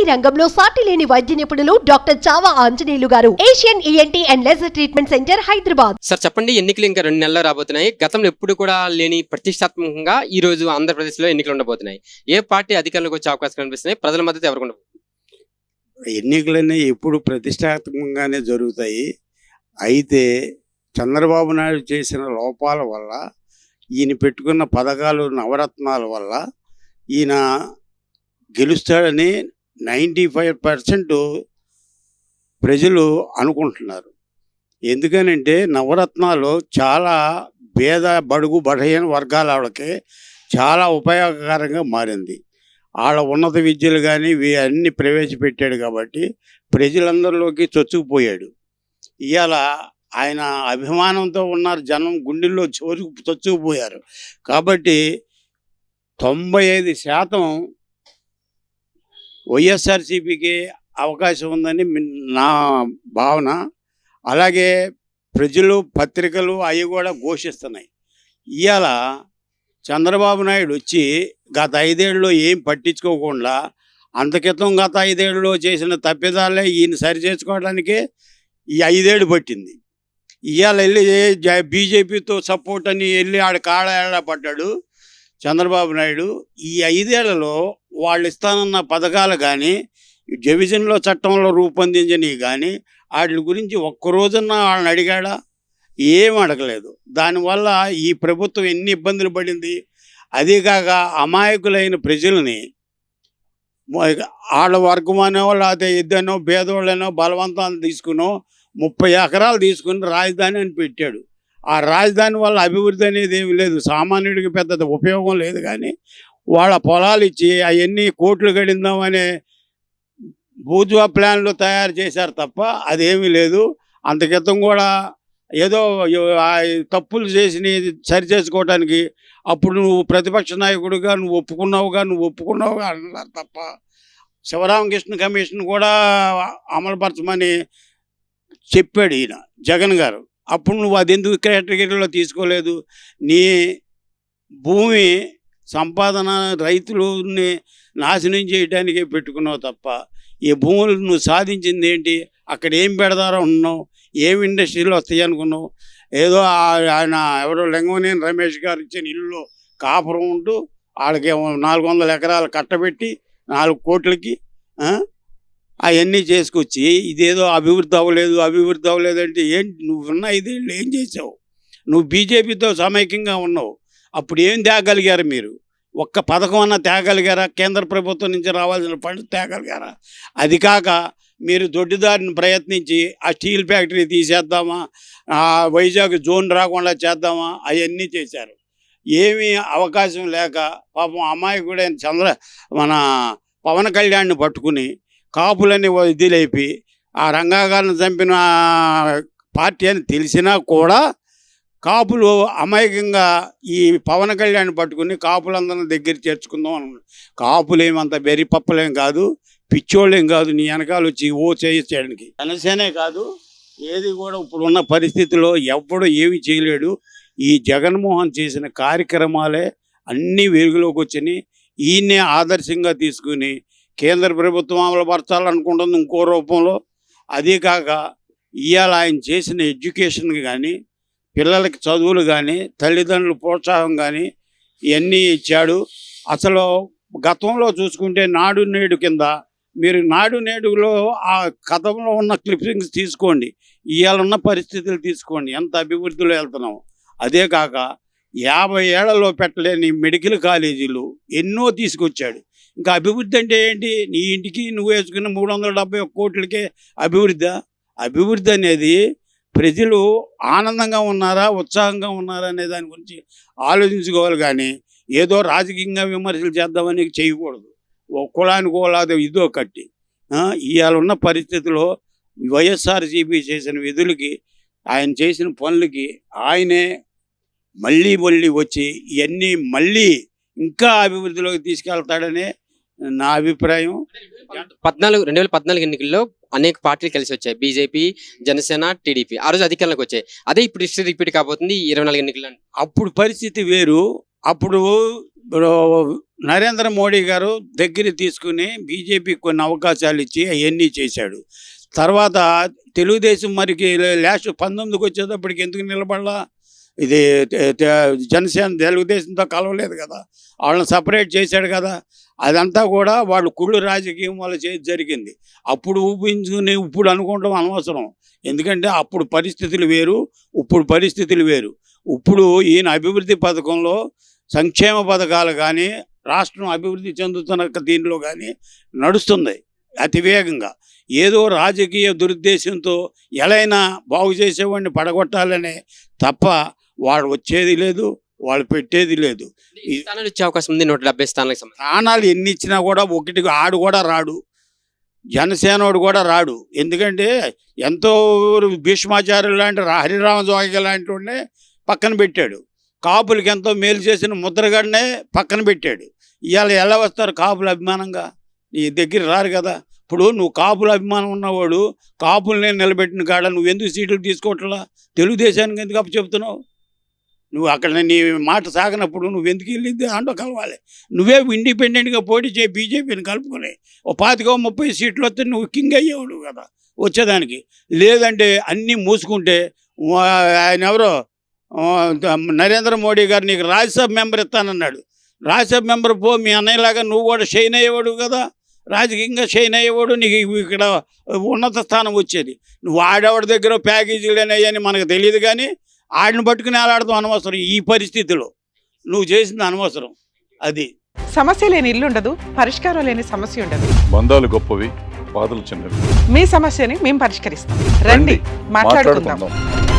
ENT రంగంలో సాటి లేని వైద్య నిపుణులు doctor Chava Anjaneyulu garu. Asian ENT and laser treatment centre Hyderabad. Sir చెప్పండి ఎన్నికలు ఇంకా రెండు నెలలు రాబోతున్నాయి. గతంలో ఎప్పుడు కూడా లేని ప్రతిష్టాత్మకంగా ఈ రోజు ఆంధ్రప్రదేశ్లో ఎన్నికలు ఉండబోతున్నాయి. ఏ పార్టీ అధికారంలోకి వచ్చే అవకాశం కనిపిస్తున్నాయి? ప్రజల మద్దతు ఎవరికి ఉండబోతుంది? ఎన్నికలన్నీ ఎప్పుడు ప్రతిష్టాత్మకంగానే జరుగుతాయి. అయితే చంద్రబాబు నాయుడు చేసిన లోపాల వల్ల ఈయన పెట్టుకున్న పథకాలు నవరత్నాల వల్ల ఈయన గెలుస్తాడని నైంటీ ఫైవ్ పర్సెంట్ ప్రజలు అనుకుంటున్నారు. ఎందుకనంటే నవరత్నాలు చాలా పేద బడుగు బడహీన వర్గాల వాళ్ళకి చాలా ఉపయోగకరంగా మారింది. వాళ్ళ ఉన్నత విద్యలు కానీ ఇవి అన్నీ ప్రవేశపెట్టాడు కాబట్టి ప్రజలందరిలోకి చొచ్చుకుపోయాడు. ఇవాళ ఆయన అభిమానంతో ఉన్నారు జనం గుండెల్లో చోరు చొచ్చుకుపోయారు. కాబట్టి తొంభై ఐదు శాతం వైఎస్ఆర్సీపీకి అవకాశం ఉందని నా భావన. అలాగే ప్రజలు పత్రికలు అవి కూడా ఘోషిస్తున్నాయి. ఇవాళ చంద్రబాబు నాయుడు వచ్చి గత ఐదేళ్ళలో ఏం పట్టించుకోకుండా అంత క్రితం గత ఐదేళ్ళలో చేసిన తప్పిదాలే ఈయన సరిచేసుకోవడానికి ఈ ఐదేళ్ళు పట్టింది. ఇవాళ వెళ్ళి జ- బీజేపీతో సపోర్ట్ అని వెళ్ళి ఆడ కాళ్ళ పడ్డాడు. చంద్రబాబు నాయుడు ఈ ఐదేళ్ళలో వాళ్ళు ఇస్తానన్న పథకాలు కానీ డివిజన్లో చట్టంలో రూపొందించినవి కానీ వాటి గురించి ఒక్క వాళ్ళని అడిగాడా? ఏం అడగలేదు. దానివల్ల ఈ ప్రభుత్వం ఎన్ని ఇబ్బందులు పడింది? అదీకాక అమాయకులైన ప్రజల్ని ఆడ వర్గం వర్గమనో లేకపోతే ఇద్దనో పేదోళ్ళనో బలవంతాన్ని తీసుకునో ముప్పై ఎకరాలు తీసుకుని రాజధాని అని పెట్టాడు. ఆ రాజధాని వల్ల అభివృద్ధి అనేది ఏమి లేదు. సామాన్యుడికి పెద్ద ఉపయోగం లేదు కానీ వాళ్ళ పొలాలు ఇచ్చి అవన్నీ కోట్లు గడిందామనే బూజువా ప్లాన్లు తయారు చేశారు తప్ప అదేమీ లేదు. అంత క్రితం కూడా ఏదో ఆ తప్పులు చేసి సరి చేసుకోవడానికి అప్పుడు నువ్వు ప్రతిపక్ష నాయకుడిగా నువ్వు ఒప్పుకున్నావుగా నువ్వు ఒప్పుకున్నావుగా అంటున్నారు తప్ప శివరామకృష్ణ కమిషన్ కూడా అమలుపరచమని చెప్పాడు ఈయన జగన్ గారు. అప్పుడు నువ్వు అది ఎందుకు కేటగిరీలో తీసుకోలేదు? నీ భూమి సంపాదన రైతులని నాశనం చేయడానికే పెట్టుకున్నావు తప్ప ఈ భూములు నువ్వు సాధించింది ఏంటి? అక్కడ ఏం పెడతారో ఉన్నావు? ఏం ఇండస్ట్రీలు వస్తాయి అనుకున్నావు? ఏదో ఆ- ఆయన ఎవరో లింగమనేని రమేష్ గారు ఇచ్చిన ఇల్లు కాపురం ఉంటూ వాళ్ళకి నాలుగు వందల ఎకరాలు కట్టబెట్టి నాలుగు కోట్లకి అవన్నీ చేసుకొచ్చి ఇదేదో అభివృద్ధి అవ్వలేదు అభివృద్ధి అవ్వలేదు అంటే ఏంటి నువ్వు ఉన్న ఐదేళ్ళు ఏం చేసావు? నువ్వు బీజేపీతో సమైక్యంగా ఉన్నావు. అప్పుడు ఏం తేగలిగారు మీరు? ఒక్క పథకం అన్న తేగలిగారా? కేంద్ర ప్రభుత్వం నుంచి రావాల్సిన ఫండ్స్ తేగలిగారా? అది కాక మీరు దొడ్డిదారిని ప్రయత్నించి ఆ స్టీల్ ఫ్యాక్టరీ తీసేద్దామా? వైజాగ్ జోన్ రాకుండా చేద్దామా? అవన్నీ చేశారు. ఏమీ అవకాశం లేక పాపం అమ్మాయి కూడా చంద్ర మన పవన్ కళ్యాణ్ని పట్టుకుని కాపులన్నీ వదిలేపి ఆ రంగాగారిని చంపిన పార్టీ అని తెలిసినా కూడా కాపులు అమాయకంగా ఈ పవన్ కళ్యాణ్ పట్టుకుని కాపులందరిని దగ్గర చేర్చుకుందాం అనుకున్నాడు కాపులేమంత బెరి పప్పలేం కాదు పిచ్చోళ్ళేం కాదు నీ వెనకాల వచ్చి ఓ చేయడానికి. జనసేనే కాదు ఏది కూడా ఇప్పుడు ఉన్న పరిస్థితిలో ఎవ్వడు ఏమి చేయలేడు. ఈ జగన్మోహన్ చేసిన కార్యక్రమాలే అన్నీ వెలుగులోకి వచ్చినాయి. ఈయన్నే ఆదర్శంగా తీసుకుని కేంద్ర ప్రభుత్వం అమలుపరచాలనుకుంటుంది ఇంకో రూపంలో. అదే కాక ఇవాళ ఆయన చేసిన ఎడ్యుకేషన్ కానీ పిల్లలకి చదువులు కానీ తల్లిదండ్రులు ప్రోత్సాహం కానీ ఇవన్నీ ఇచ్చాడు. అసలు గతంలో చూసుకుంటే నాడు నేడు కింద మీరు నాడు నేడులో ఆ కథంలో ఉన్న క్లిప్పింగ్స్ తీసుకోండి. ఇవాళ ఉన్న పరిస్థితులు తీసుకోండి. ఎంత అభివృద్ధిలో వెళ్తున్నాం. అదే కాక యాభై ఏళ్ళలో పెట్టలేని మెడికల్ కాలేజీలు ఎన్నో తీసుకొచ్చాడు. ఇంకా అభివృద్ధి అంటే ఏంటి? నీ ఇంటికి నువ్వు వేసుకున్న మూడు వందల డెబ్బై ఒక్క కోట్లకే అభివృద్ధి. అభివృద్ధి అనేది ప్రజలు ఆనందంగా ఉన్నారా ఉత్సాహంగా ఉన్నారా అనే దాని గురించి ఆలోచించుకోవాలి కానీ ఏదో రాజకీయంగా విమర్శలు చేద్దామని చేయకూడదు. ఓ కులానికో లేదా ఇదో కట్టి. ఇవాళ ఉన్న పరిస్థితిలో వైఎస్ఆర్సీపీ చేసిన విధులకి ఆయన చేసిన పనులకి ఆయనే మళ్ళీ మళ్ళీ వచ్చి ఇవన్నీ మళ్ళీ ఇంకా అభివృద్ధిలోకి తీసుకెళ్తాడనే నా అభిప్రాయం. పద్నాలుగు రెండు వేల పద్నాలుగు ఎన్నికల్లో అనేక పార్టీలు కలిసి వచ్చాయి. BJP Janasena TDP. ఆ రోజు అధికారంలోకి వచ్చాయి. అదే ఇప్పుడు హిస్టరీ రిపీట్ కాబోతుంది ఇరవై నాలుగు ఎన్నికల్లో. అప్పుడు పరిస్థితి వేరు. అప్పుడు నరేంద్ర మోడీ గారు దగ్గర తీసుకుని బీజేపీకి కొన్ని అవకాశాలు ఇచ్చి అవన్నీ చేశాడు. తర్వాత తెలుగుదేశం మరికి లాస్ట్ పంతొమ్మిదికి వచ్చేటప్పటికి ఎందుకు నిలబడలా? ఇది జనసేన తెలుగుదేశంతో కలవలేదు కదా. వాళ్ళని సపరేట్ చేశాడు కదా. అదంతా కూడా వాళ్ళు కుళ్ళు రాజకీయం వల్ల చేసి జరిగింది. అప్పుడు ఊపించుకుని ఇప్పుడు అనుకోవడం అనవసరం. ఎందుకంటే అప్పుడు పరిస్థితులు వేరు ఇప్పుడు పరిస్థితులు వేరు. ఇప్పుడు ఈయన అభివృద్ధి పథకంలో సంక్షేమ పథకాలు కానీ రాష్ట్రం అభివృద్ధి చెందుతున్న దీనిలో కానీ నడుస్తుంది అతివేగంగా. ఏదో రాజకీయ దురుద్దేశంతో ఎలా బాగు చేసేవాడిని పడగొట్టాలనే తప్ప వాడు వచ్చేది లేదు వాళ్ళు పెట్టేది లేదు. స్థానాలు వచ్చే అవకాశం ఉంది నూట డెబ్బై స్థానాలకు స్థానాలు ఎన్ని ఇచ్చినా కూడా ఒకటి ఆడు కూడా రాడు. జనసేనోడు కూడా రాడు. ఎందుకంటే ఎంతో భీష్మాచార్యులు లాంటి రా- హరిరామ జోగి లాంటి వాడినే పక్కన పెట్టాడు. కాపులకి ఎంతో మేలు చేసిన ముద్రగడనే పక్కన పెట్టాడు. ఇవాళ ఎలా వస్తారు కాపుల అభిమానంగా? నీ దగ్గర రారు కదా. ఇప్పుడు నువ్వు కాపుల అభిమానం ఉన్నవాడు కాపుల్ని నిలబెట్టిన కాడ నువ్వు ఎందుకు సీట్లు తీసుకోవట్లా? తెలుగుదేశానికి ఎందుకు అప్పు చెప్తున్నావు నువ్వు అక్కడ నీ మాట సాగనప్పుడు నువ్వు ఎందుకు వెళ్ళింది? అంటూ కలవాలి. నువ్వే ఇండిపెండెంట్గా పోటీ చేయి బీజేపీని కలుపుకొని. ఓ పాతికో ముప్పై సీట్లు వస్తే నువ్వు కింగ్ అయ్యేవాడు కదా వచ్చేదానికి. లేదంటే అన్నీ మూసుకుంటే ఆయన ఎవరో నరేంద్ర మోడీ గారు నీకు రాజ్యసభ మెంబర్ ఇస్తానన్నాడు. రాజ్యసభ మెంబర్ పో మీ అన్నయ్యలాగా నువ్వు కూడా షైన్ అయ్యేవాడు కదా. రాజకీయంగా షైన్ అయ్యేవాడు నీకు ఇక్కడ ఉన్నత స్థానం వచ్చేది. నువ్వు ఆడేవాడి దగ్గర ప్యాకేజీలు అని మనకు తెలియదు కానీ ఆడిని పట్టుకుని ఆడాడతాం అనవసరం. ఈ పరిస్థితిలో నువ్వు చేసింది అనవసరం. అది. సమస్య లేని ఇల్లు ఉండదు పరిష్కారం లేని సమస్య ఉండదు. బంధాలు గొప్పవి బాధలు చిన్నవి. మీ సమస్యని మేము పరిష్కరిస్తాం. రండి మాట్లాడుకుందాం.